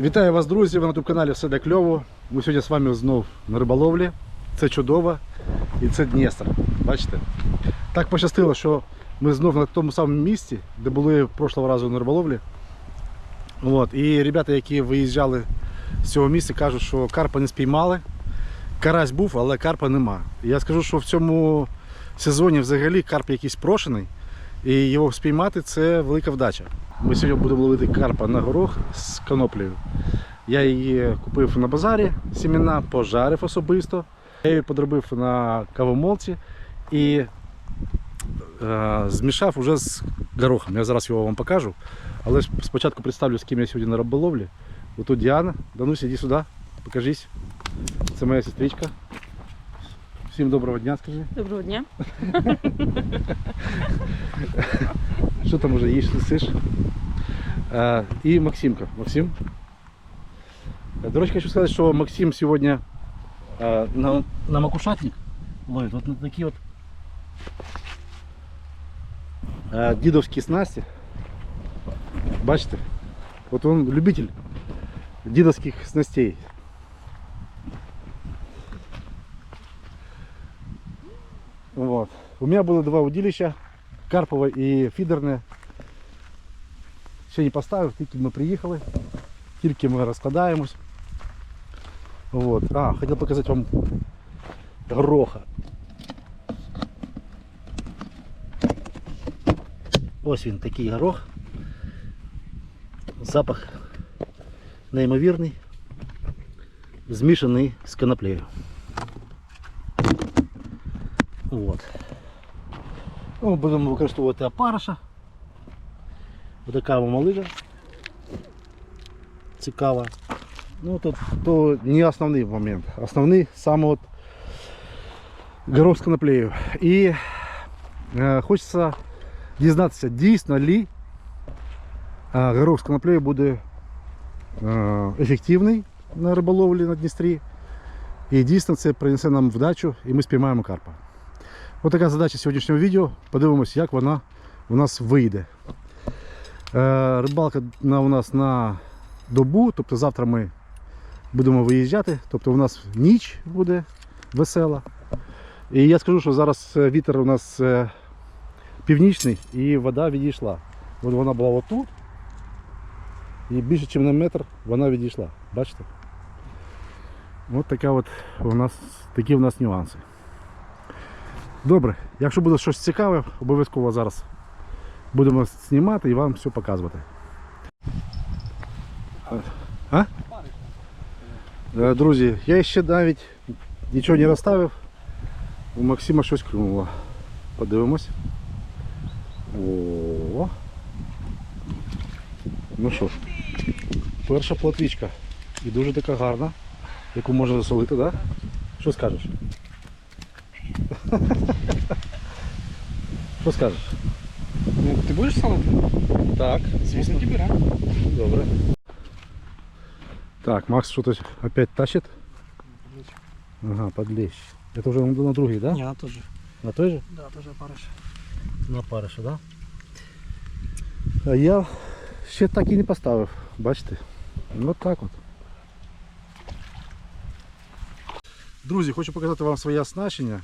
Вітаю вас, друзі! Ви на youtube каналі Все де кльово. Ми сьогодні з вами знов на риболовлі. Це чудово і це Дністр. Бачите? Так пощастило, що ми знов на тому самому місці, де були прошлого разу на риболовлі. От. І ребята, які виїжджали з цього місця, кажуть, що карпа не спіймали. Карась був, але карпа нема. Я скажу, що в цьому сезоні взагалі карп якийсь прошений, і його спіймати це велика вдача. Ми сьогодні будемо ловити карпа на горох з коноплею. Я її купив на базарі, сімена, пожарив особисто. Я її подробив на кавомолці і е, змішав уже з горохом. Я зараз його вам покажу. Але спочатку представлю, з ким я сьогодні на риболовлі. Отут Діана. Дануся, іди сюди, покажись. Це моя сестричка. Всім доброго дня, скажи. Доброго дня. Що там уже їш, сиш? Е, і Максимка. Максим. Е, До речі, хочу сказати, що Максим сьогодні е, на, на макушатник ловить. От на такі от е, дідовські снасті. Бачите? От він любитель дідовських снастей. Вот. У меня было два удилища, карпове і фідерне. Ще не поставив, тільки ми приїхали, тільки ми розкладаємось. Вот. А, хотів показати вам гроха. Ось він такий горох. Запах неймовірний, змішаний з коноплею. Ну, будемо використовувати опариша. Ось така малига. Цікава. Ну, то, то не основний момент. Основний саме от горох з коноплею. І е, хочеться дізнатися, дійсно ли е, горох з коноплею буде е, ефективний на риболовлі на Дністрі. І дійсно це принесе нам вдачу і ми спіймаємо карпа. Ось така задача сьогоднішнього відео. Подивимось, як вона у нас вийде. Е, рибалка на, у нас на добу, тобто завтра ми будемо виїжджати, тобто у нас ніч буде весела. І я скажу, що зараз е, вітер у нас е, північний і вода відійшла. От вона була отут. І більше, ніж на метр вона відійшла. Бачите? Ось така от у нас такі у нас нюанси. Добре, якщо буде щось цікаве, обов'язково зараз будемо знімати і вам все показувати. А? Е, Друзі, я ще навіть нічого не розставив. У Максима щось клюнуло. Подивимось. О. Ну що ж, перша платвічка. І дуже така гарна, яку можна засолити, так? Да? Що скажеш? Що скажеш? Ну, ты будешь салат? Так, Звісно, тебе рад. Добре. Так, Макс что-то опять тащит. Ага, под лещ. Это уже на, на другий, да? Не, она тоже. На той же? Да, тоже опарыш. На париша, да? А я ще так і не поставив, бачите? Ну так от. Друзі, хочу показати вам своє оснащення.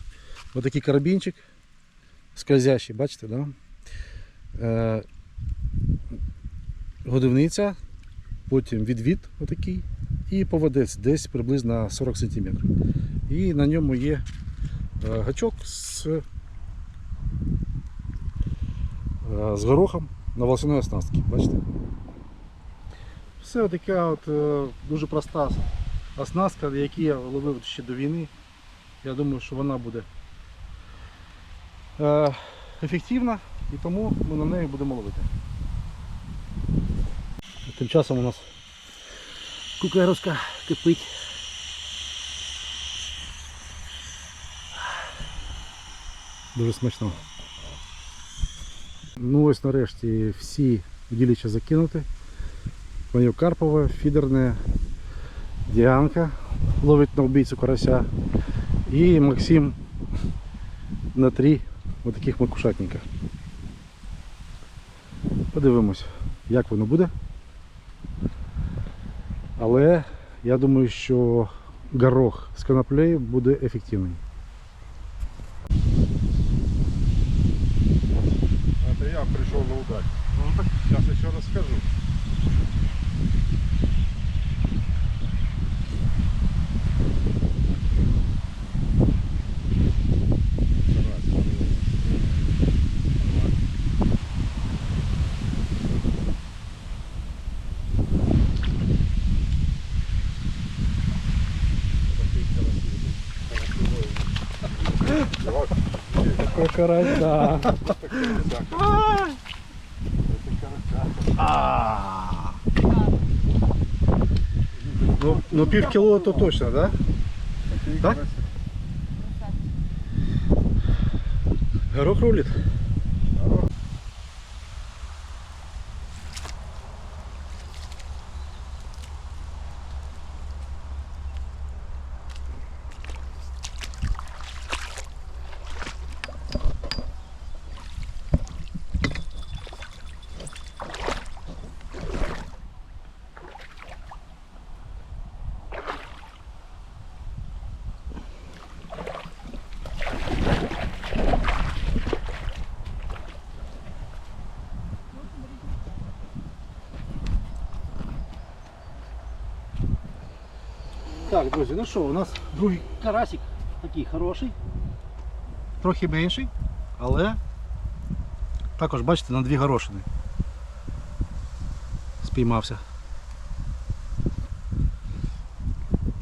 Ось такий карабінчик скользящий, бачите, да? Е, годівниця, потім відвід отакий і поводець десь приблизно 40 см. І на ньому є е, гачок з е, з горохом на волосяної оснастки. Бачите? Все така от, е, дуже проста оснастка, яку я ловив ще до війни. Я думаю, що вона буде ефективна і тому ми на неї будемо ловити. Тим часом у нас кукаровська кипить. Дуже смачно. Ну ось нарешті всі удилища закинути. Моє Карпове, фідерне, Діанка ловить на вбійцю карася. І Максим на три отаких макушатниках. Подивимось, як воно буде. Але я думаю, що горох з коноплею буде ефективний. Это я прийшов на удачу. Ну так сейчас еще расскажу. Да. Ну, ну пів кіло то точно, да? Так? Горох рулит. Так, друзі, ну що, у нас другий карасик такий хороший. Трохи менший, але також, бачите, на дві горошини. Спіймався.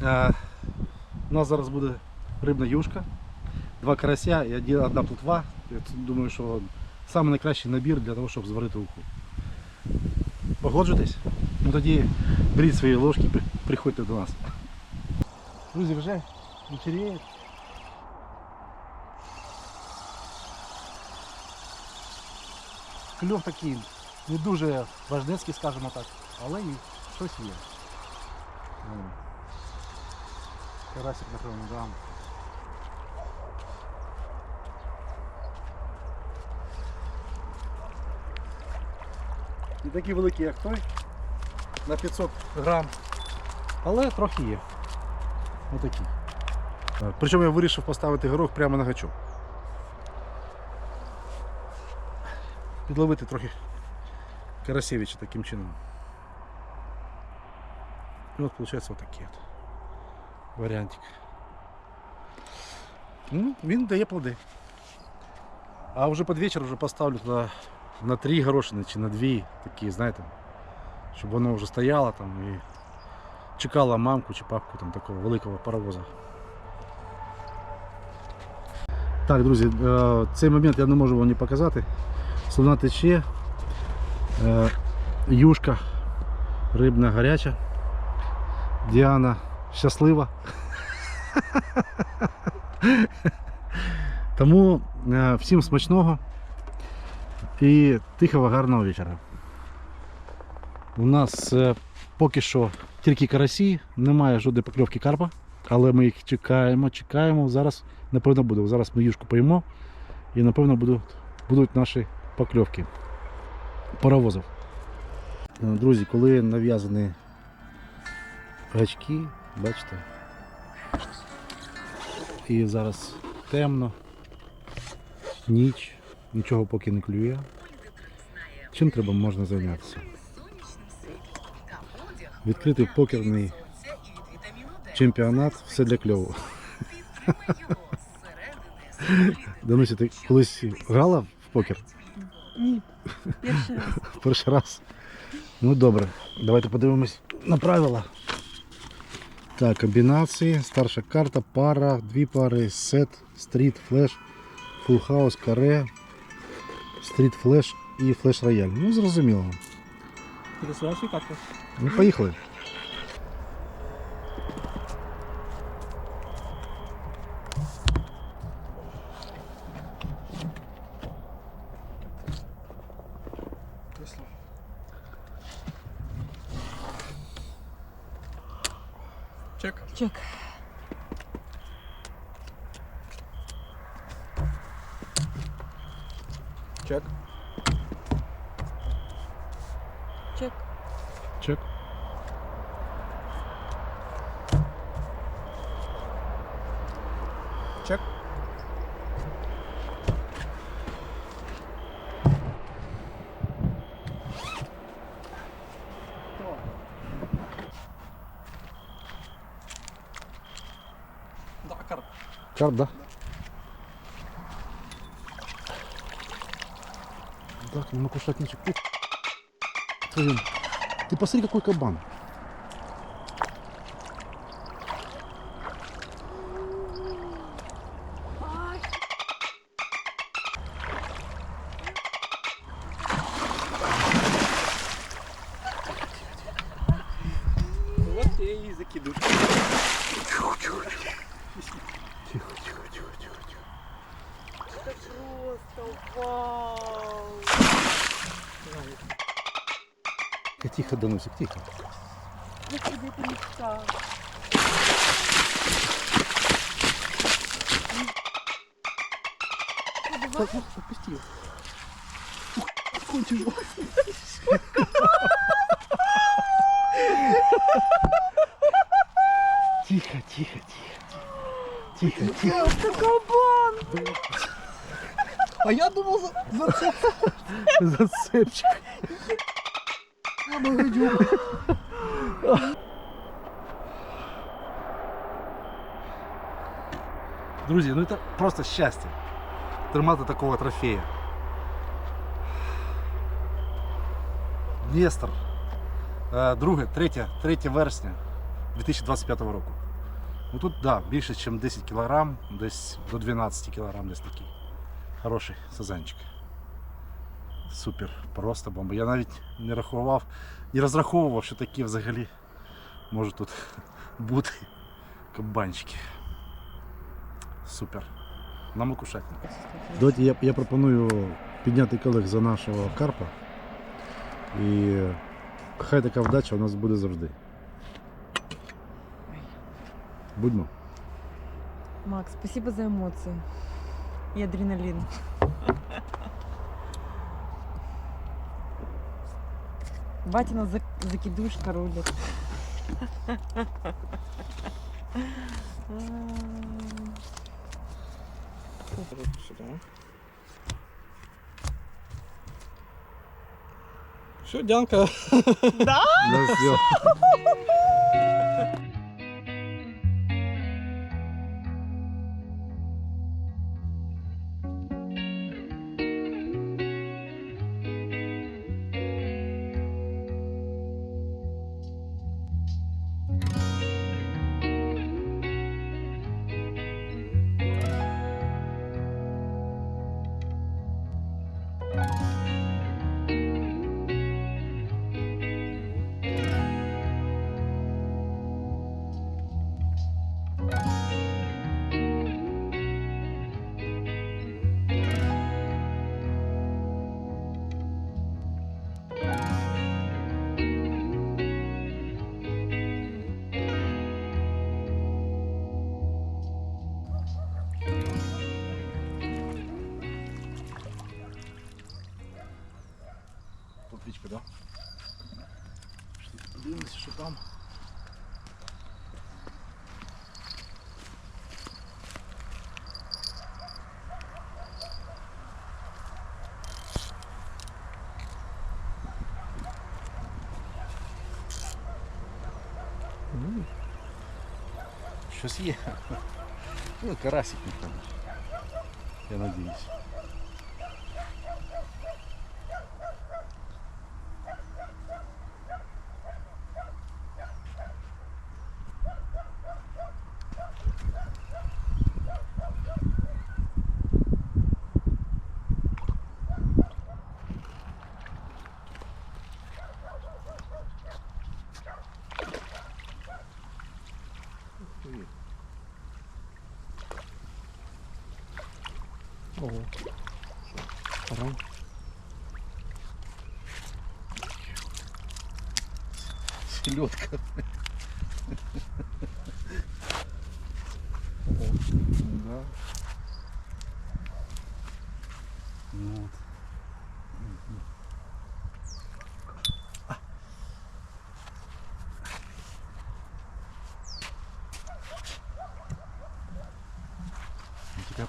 Е, у нас зараз буде рибна юшка, два карася і одна плотва. Я думаю, що саме найкращий набір для того, щоб зварити уху. Погоджуєтесь? Ну тоді беріть свої ложки, приходьте до нас. Друзі, вже вечеріє. Кльов такий не дуже важнецький, скажімо так, але і щось є. Ну, Карасик, напевно, да. Не такі великі, як той, на 500 грам, але трохи є. Отакі. Е, Причому я вирішив поставити горох прямо на гачок. Підловити трохи Карасевича таким чином. І от виходить отакий от варіантик. Ну, він дає плоди. А вже під вечір вже поставлю туди на три горошини чи на дві такі, знаєте, щоб воно вже стояло там і чекала мамку чи папку там такого великого паровоза. Так, друзі, е, цей момент я не можу вам не показати. Слона тече, е, юшка рибна гаряча. Діана щаслива. Тому е, всім смачного і тихого гарного вечора. У нас поки що тільки карасі, немає жодної покльовки карпа, але ми їх чекаємо, чекаємо. Зараз, напевно, буде. Зараз ми юшку поїмо і напевно будуть, будуть наші покльовки паровозів. Е, Друзі, коли нав'язані гачки, бачите, і зараз темно, ніч, нічого поки не клює. Чим треба можна зайнятися? Відкритий покерний чемпіонат, все для кльову. Дануся, ти колись грала в покер? Ні, перший раз. Перший раз. Ну добре, давайте подивимось на правила. Так, комбінації, старша карта, пара, дві пари, сет, стріт, флеш, фул хаус, каре, стріт флеш і флеш рояль. Ну зрозуміло. пересуваєш і катку. Ну поїхали. Чек. Чек. Чек. Карт, да? Так, ну могу Твою- ты посмотри, какой кабан. Тихо, тихо, Данусик, тихо. Я тебе отпусти. Ух, какой тяжелый. Тихо, тихо, тихо. Тихо, тихо. Это кабан. А я думал, за, за Зацепчик. Друзі, ну це просто щастя. Тримати такого трофея. Дністер. Е, Друге, третє, 3 вересня 2025 року. Ну тут, да, більше, ніж 10 кг, десь до 12 кг десь такий. Хороший сазанчик. Супер, просто бомба. Я навіть не рахував, не розраховував, що такі взагалі можуть тут бути кабанчики. Супер. На макушатні. Давайте я, я пропоную підняти колег за нашого карпа. І хай така вдача у нас буде завжди. Будьмо. Макс, спасибо за эмоции и адреналин. Батина зак- закидушка рулит. Сюда. Все, Дянка. Да, Щось є. Ну, карасик, напевно. Я надіюсь. Охуеть. Ого. Паром. Селедка.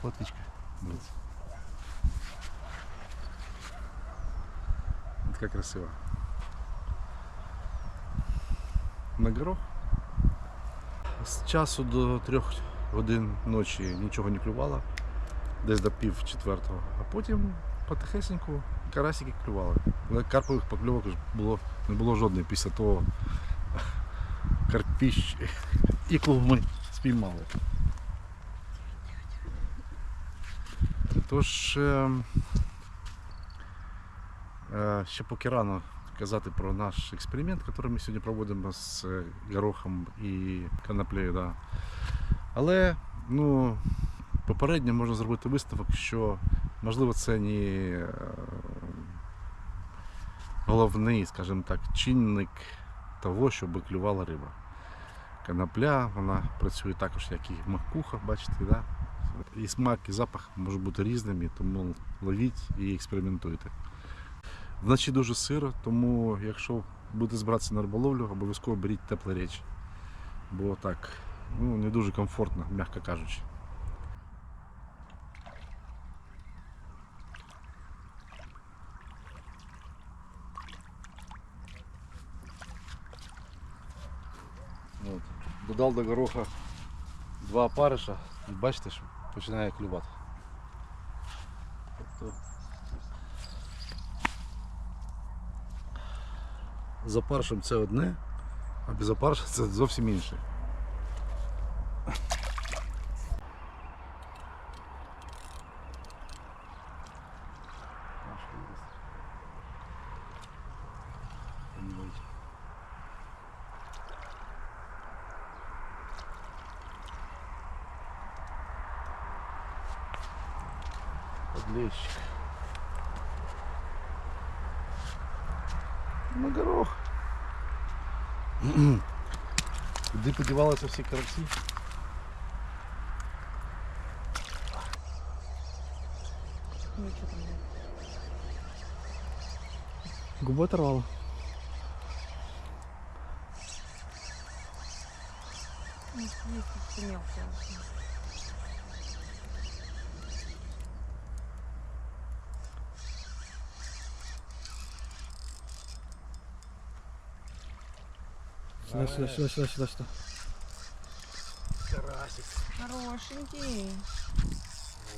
Платвичка. Дивіться. Така красива. На горох. З часу до трьох годин ночі нічого не клювало, десь до пів четвертого, а потім потихесеньку карасики клювали. Але карпових покльовок було, не було жодної після того карпіщ яку ми спіймали. Тож е, е, ще поки рано казати про наш експеримент, який ми сьогодні проводимо з е, горохом і канаплею. Да. Але ну, попередньо можна зробити висновок, що можливо це не е, головний, скажімо так, чинник того, щоб клювала риба. Канапля, вона працює також, як і макуха, бачите, да? І смак, і запах можуть бути різними, тому ловіть і експериментуйте. Вночі дуже сиро, тому якщо будете збиратися на риболовлю, обов'язково беріть теплі речі. Бо так, ну, не дуже комфортно, м'яко кажучи. От. Додав до гороха два опариша і бачите, що починає клювати. Тобто За паршем це одне, а без опариша це зовсім інше. Подлещик. На горох. Куди подівалися всі карасі? Нічого там нет. Губу оторвало. Ну, Есть что Сюда, сюда, сюда, сюда, сюда, сюда. Карасик. Хорошенький.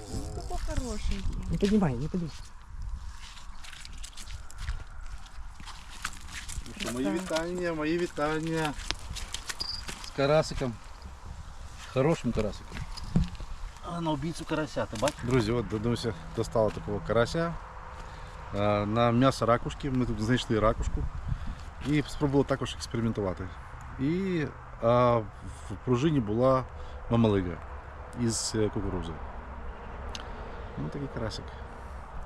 Ну, Какой хорошенький. Не поднимай, не поднимай. Що, мої вітання, мої вітання з карасиком. Хорошим карасиком. А на убийцу карася, ти бачиш? Друзі, от додумався, достала такого карася. Е, На м'ясо ракушки. Ми тут знайшли ракушку І спробували також експериментувати. І а, в пружині була мамалига із е, кукурузи. Ну, такий карасик.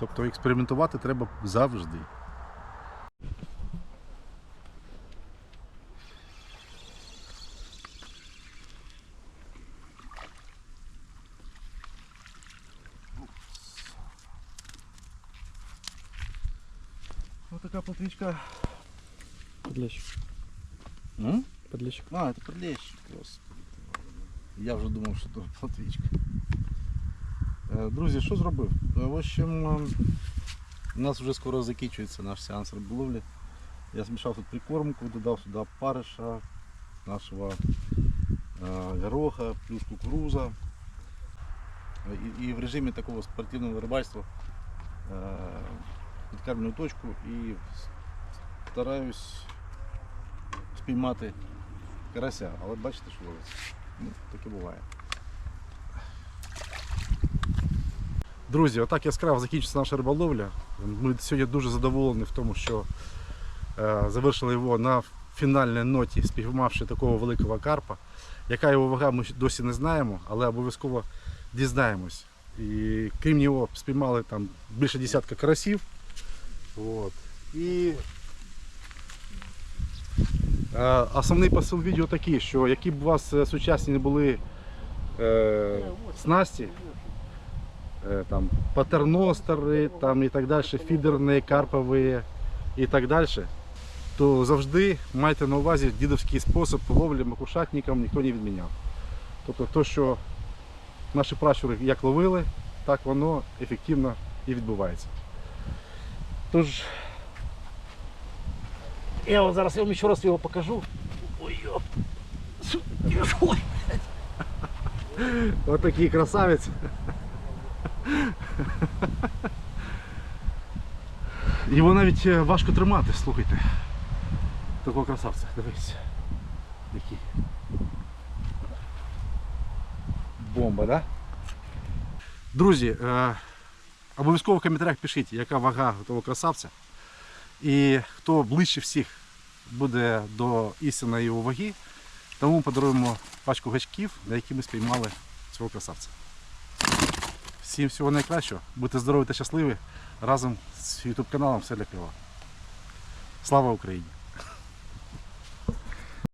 Тобто експериментувати треба завжди. Ось така платвичка. Подлещик. М? Подлещик. А, це подлещик, господи. Я вже думав, що це платвичка. Е, Друзі, що зробив? Е, В общем, е, у нас вже скоро закінчується наш сеанс риболовлі. Я змішав тут прикормку, додав сюди париша, нашого гороха, плюс кукуруза. І, і в режимі такого спортивного рибальства підкармлюю точку і стараюсь спіймати карася, але бачите, що ловиться. Ну, таке буває. Друзі, отак яскраво закінчиться наша риболовля. Ми сьогодні дуже задоволені в тому, що е, завершили його на фінальній ноті, спіймавши такого великого карпа. Яка його вага, ми досі не знаємо, але обов'язково дізнаємось. І крім нього спіймали там більше десятка карасів. От. І Основний посил відео такий, що які б у вас е, сучасні не були е, снасті, е, там, патерностери там, і так далі, фідерні, карпові і так далі, то завжди майте на увазі дідовський спосіб ловлі макушатникам ніхто не відміняв. Тобто то, що наші пращури як ловили, так воно ефективно і відбувається. Тож, Я вам зараз я вам ще раз його покажу. Ой, йоп. Ой. отакий красавець. Його навіть е, важко тримати, слухайте. Такого красавця, дивись. Який. Бомба, да? Друзі, е, обов'язково в коментарях пишіть, яка вага того красавця. І хто ближче всіх буде до істинної його ваги, тому подаруємо пачку гачків, на які ми спіймали цього красавця. Всім всього найкращого, будьте здорові та щасливі разом з YouTube каналом Все для пива. Слава Україні!